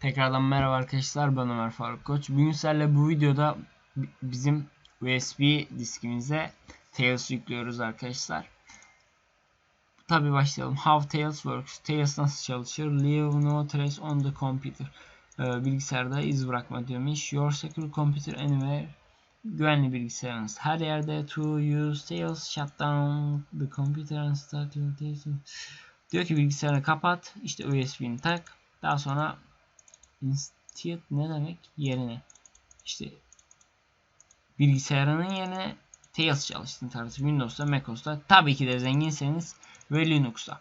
Tekrardan merhaba arkadaşlar ben Ömer Faruk Koç. Bugün sizlerle bu videoda bi- bizim USB diskimize Tails yüklüyoruz arkadaşlar. Tabi başlayalım. How Tails works. Tails nasıl çalışır? Leave no trace on the computer. Ee, bilgisayarda iz bırakma demiş. Your secure computer anywhere. Güvenli bilgisayarınız her yerde. To use Tails shut down the computer and start your. Diyor ki bilgisayarı kapat. İşte USB'ni tak. Daha sonra Instead ne demek? Yerine. İşte bilgisayarının yerine Tails çalıştığını tarzı Windows'ta, macOS'ta tabii ki de zenginseniz ve Linux'ta.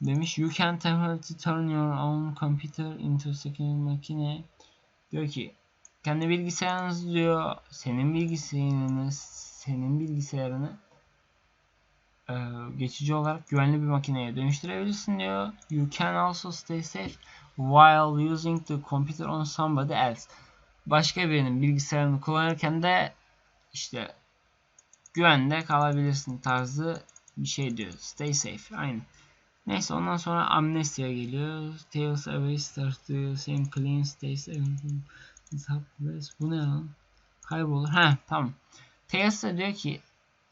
Demiş you can temporarily turn your own computer into second makine. Diyor ki kendi bilgisayarınız diyor senin bilgisayarını senin bilgisayarını geçici olarak güvenli bir makineye dönüştürebilirsin diyor. You can also stay safe while using the computer on somebody else. Başka birinin bilgisayarını kullanırken de işte güvende kalabilirsin tarzı bir şey diyor. Stay safe. Aynı. Neyse ondan sonra Amnesia geliyor. Tales away starts to same clean stay safe. Bu ne lan? Kaybolur. Ha tamam. Tales de diyor ki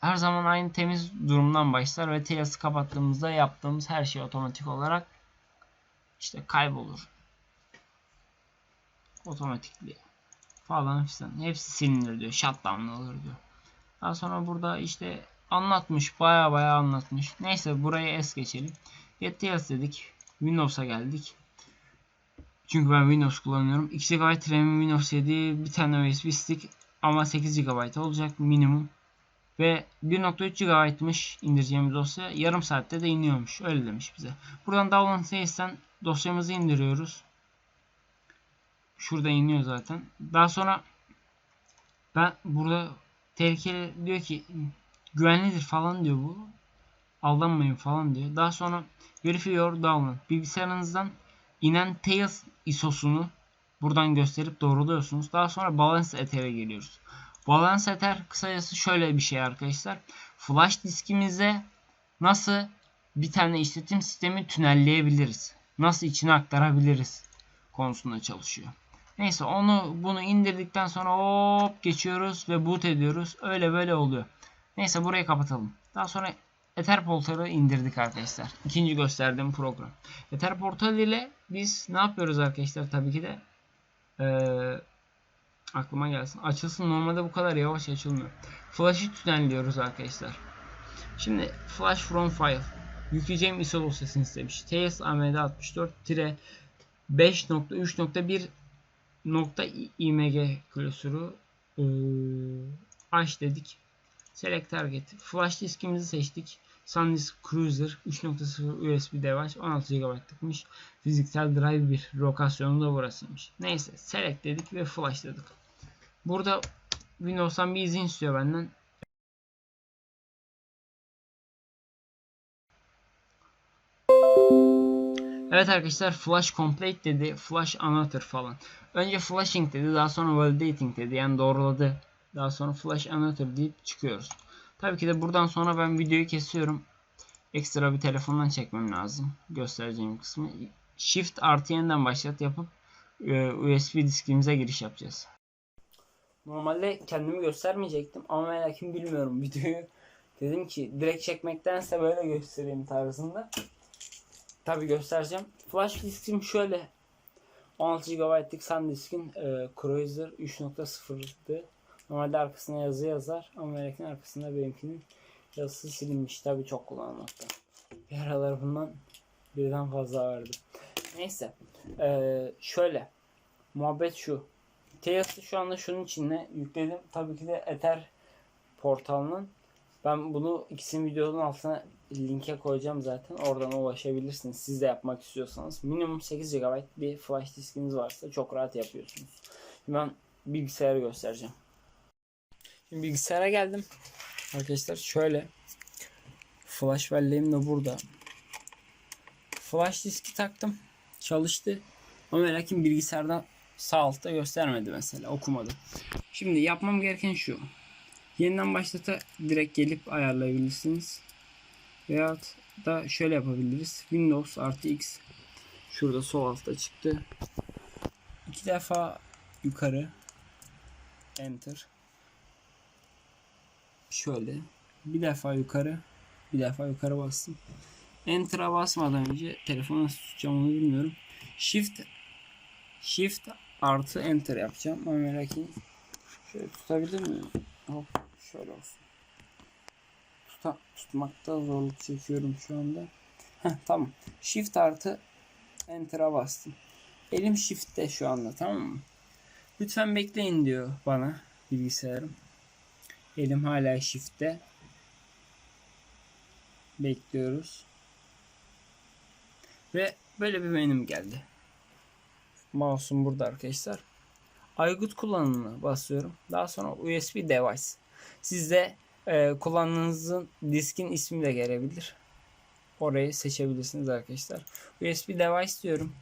her zaman aynı temiz durumdan başlar ve Tails'ı kapattığımızda yaptığımız her şey otomatik olarak işte kaybolur. Otomatikli falan filan. Hepsi silinir diyor. Shutdown olur diyor. Daha sonra burada işte anlatmış. Baya baya anlatmış. Neyse buraya es geçelim. Get Tails dedik. Windows'a geldik. Çünkü ben Windows kullanıyorum. 2 GB RAM'im Windows 7. Bir tane USB stick ama 8 GB olacak minimum. Ve 1.3 GB'mış indireceğimiz dosya. Yarım saatte de iniyormuş. Öyle demiş bize. Buradan download sitesinden dosyamızı indiriyoruz. Şurada iniyor zaten. Daha sonra ben burada tehlikeli diyor ki güvenlidir falan diyor bu. Aldanmayın falan diyor. Daha sonra verify your download. Bilgisayarınızdan inen Tails ISO'sunu buradan gösterip doğruluyorsunuz. Daha sonra Balance Ether'e geliyoruz. Balance Ether kısacası şöyle bir şey arkadaşlar. Flash diskimize nasıl bir tane işletim sistemi tünelleyebiliriz? Nasıl içine aktarabiliriz? Konusunda çalışıyor. Neyse onu bunu indirdikten sonra hop geçiyoruz ve boot ediyoruz. Öyle böyle oluyor. Neyse burayı kapatalım. Daha sonra Ether Portal'ı indirdik arkadaşlar. İkinci gösterdiğim program. Ether Portal ile biz ne yapıyoruz arkadaşlar? Tabii ki de ee, aklıma gelsin. Açılsın normalde bu kadar yavaş açılmıyor. Flash'ı tünelliyoruz arkadaşlar. Şimdi Flash from file. Yükleyeceğim ISO dosyasını istemiş. TS AMD 64 5.3.1 nokta img klasörü aç dedik. Select target. Flash diskimizi seçtik. SanDisk Cruiser 3.0 USB device 16 GB'lıkmış. Fiziksel drive bir lokasyonu da burasıymış. Neyse select dedik ve flash dedik. Burada Windows'tan bir izin istiyor benden. Evet arkadaşlar flash complete dedi. Flash another falan. Önce flashing dedi. Daha sonra validating dedi. Yani doğruladı. Daha sonra flash another deyip çıkıyoruz. Tabii ki de buradan sonra ben videoyu kesiyorum. Ekstra bir telefondan çekmem lazım. Göstereceğim kısmı. Shift artı yeniden başlat yapıp e, USB diskimize giriş yapacağız. Normalde kendimi göstermeyecektim ama lakin bilmiyorum videoyu. Dedim ki direkt çekmektense böyle göstereyim tarzında. Tabi göstereceğim. Flash diskim şöyle. 16 GB'lık SanDisk'in e, Cruiser 3.0'dı. Normalde arkasına yazı yazar ama lakin arkasında benimkinin yazısı silinmiş. Tabi çok kullanılmakta. Bir aralar bundan birden fazla vardı. Neyse. E, şöyle. Muhabbet şu. Tails'ı şu anda şunun içine yükledim. Tabii ki de Ether portalının. Ben bunu ikisinin videonun altına linke koyacağım zaten. Oradan ulaşabilirsiniz. Siz de yapmak istiyorsanız. Minimum 8 GB bir flash diskiniz varsa çok rahat yapıyorsunuz. Şimdi ben bilgisayarı göstereceğim. Şimdi bilgisayara geldim. Arkadaşlar şöyle. Flash belleğim de burada. Flash diski taktım. Çalıştı. Ama lakin bilgisayardan sağ altta göstermedi mesela. Okumadı. Şimdi yapmam gereken şu. Yeniden başlata direkt gelip ayarlayabilirsiniz. Veyahut da şöyle yapabiliriz. Windows artı X. Şurada sol altta çıktı. iki defa yukarı enter şöyle bir defa yukarı bir defa yukarı bastım enter'a basmadan önce telefonu nasıl tutacağım onu bilmiyorum shift shift artı enter yapacağım. Ama merak etmeyin. Şöyle tutabilir miyim? Hop şöyle olsun. Tuta, tutmakta zorluk çekiyorum şu anda. Heh, tamam. Shift artı enter'a bastım. Elim shift'te şu anda tamam mı? Lütfen bekleyin diyor bana bilgisayarım. Elim hala shift'te. Bekliyoruz. Ve böyle bir menüm geldi mouse'um burada arkadaşlar. Aygıt kullanımına basıyorum. Daha sonra USB device. Sizde e, kullandığınızın diskin ismi de gelebilir. Orayı seçebilirsiniz arkadaşlar. USB device diyorum.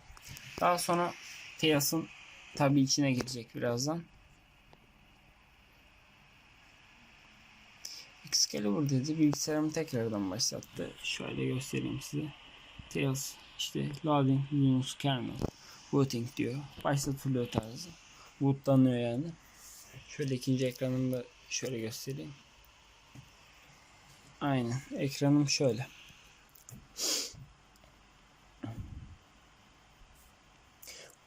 Daha sonra TEAS'ın tabi içine girecek birazdan. Excalibur dedi. Bilgisayarımı tekrardan başlattı. Şöyle göstereyim size. Tails işte loading Linux kernel booting diyor. Başlatılıyor tarzı. Bootlanıyor yani. Şöyle ikinci ekranımı da şöyle göstereyim. Aynen. Ekranım şöyle.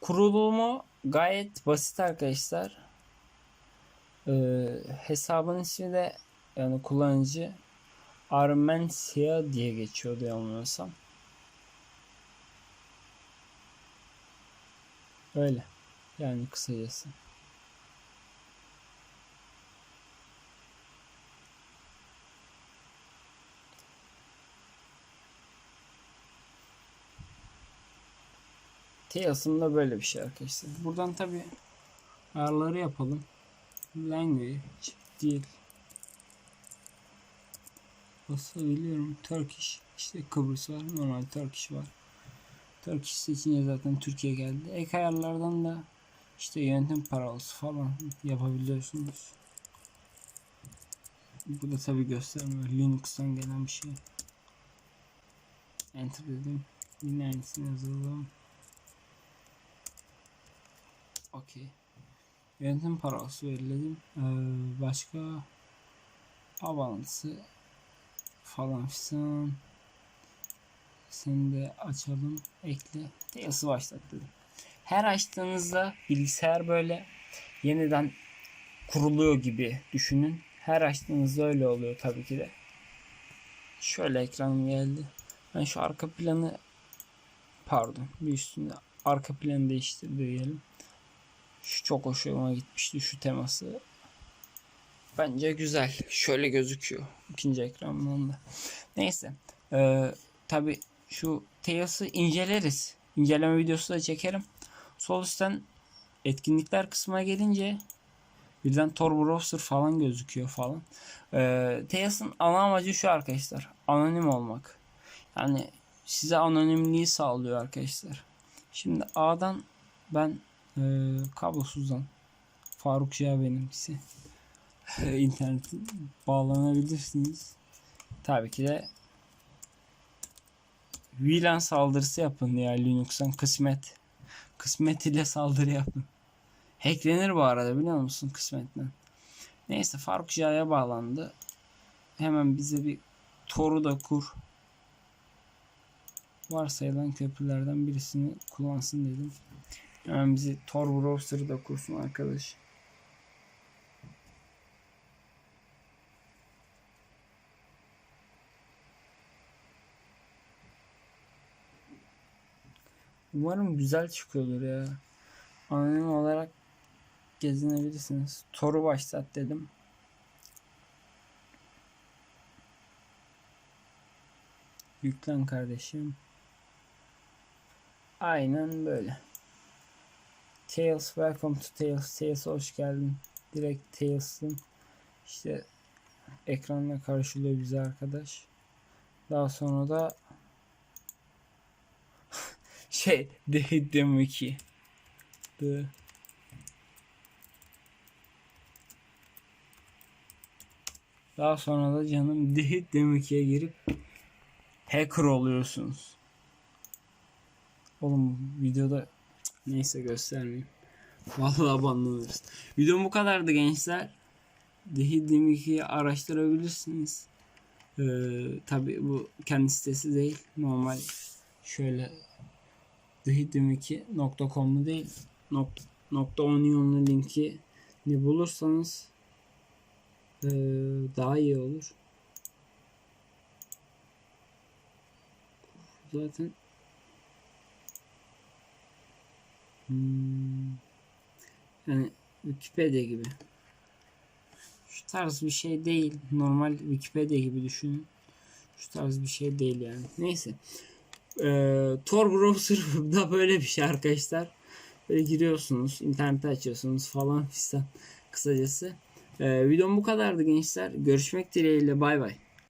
Kurulumu gayet basit arkadaşlar. Ee, hesabın ismi de yani kullanıcı Armensia diye geçiyordu yanılmıyorsam. Öyle. Yani kısacası. Tails'ın böyle bir şey arkadaşlar. Buradan tabi ayarları yapalım. Language değil. Basabiliyorum. Turkish. işte Kıbrıs var. Normal Turkish var. Turkish seçince zaten Türkiye geldi. Ek ayarlardan da işte yönetim parolası falan yapabiliyorsunuz. Bu da tabi göstermiyor. Linux'tan gelen bir şey. Enter dedim. Yine aynısını yazalım. Okey. Yönetim parolası belirledim. Ee, başka avansı falan filan. Seni de açalım. Ekle. Tails'ı başlat dedim. Her açtığınızda bilgisayar böyle yeniden kuruluyor gibi düşünün. Her açtığınızda öyle oluyor tabii ki de. Şöyle ekranım geldi. Ben şu arka planı pardon bir üstünde arka planı değiştir diyelim. Şu çok hoşuma gitmişti şu teması. Bence güzel. Şöyle gözüküyor. ikinci ekrandan da. Neyse. Ee, Tabi şu Tails'ı inceleriz. İnceleme videosu da çekerim. Sol üstten etkinlikler kısmına gelince birden Tor Browser falan gözüküyor falan. Ee, Tails'ın ana amacı şu arkadaşlar. Anonim olmak. Yani size anonimliği sağlıyor arkadaşlar. Şimdi A'dan ben e, kablosuzdan Faruk Şia benimkisi internet bağlanabilirsiniz. Tabii ki de VLAN saldırısı yapın ya Linux'tan kısmet. Kısmet ile saldırı yapın. Hacklenir bu arada biliyor musun kısmetten. Neyse Faruk Ja'ya bağlandı. Hemen bize bir Tor'u da kur. Varsayılan köprülerden birisini kullansın dedim. Hemen bizi Tor browser'ı da kursun arkadaş. Umarım güzel çıkıyordur ya. Anonim olarak gezinebilirsiniz. Tor'u başlat dedim. Yüklen kardeşim. Aynen böyle. Tails welcome to Tails. Tails hoş geldin. Direkt Tails'ın işte ekranla karşılıyor bize arkadaş. Daha sonra da şey de demek ki the Daha sonra da canım Dehit Demeki'ye girip hacker oluyorsunuz. Oğlum videoda neyse göstermeyeyim. Vallahi banlanırız. Videom bu kadardı gençler. Dehidim 2'yi araştırabilirsiniz. Ee, Tabi bu kendi sitesi değil. Normal şöyle dehidim2.com'lu değil. Nokta, onionlu linki ne bulursanız ee, daha iyi olur. Zaten Hmm. Yani Wikipedia gibi. Şu tarz bir şey değil. Normal Wikipedia gibi düşünün. Şu tarz bir şey değil yani. Neyse. Ee, Tor browser da böyle bir şey arkadaşlar. Böyle giriyorsunuz, internete açıyorsunuz falan fistan kısacası. Ee, videom bu kadardı gençler. Görüşmek dileğiyle. Bay bay.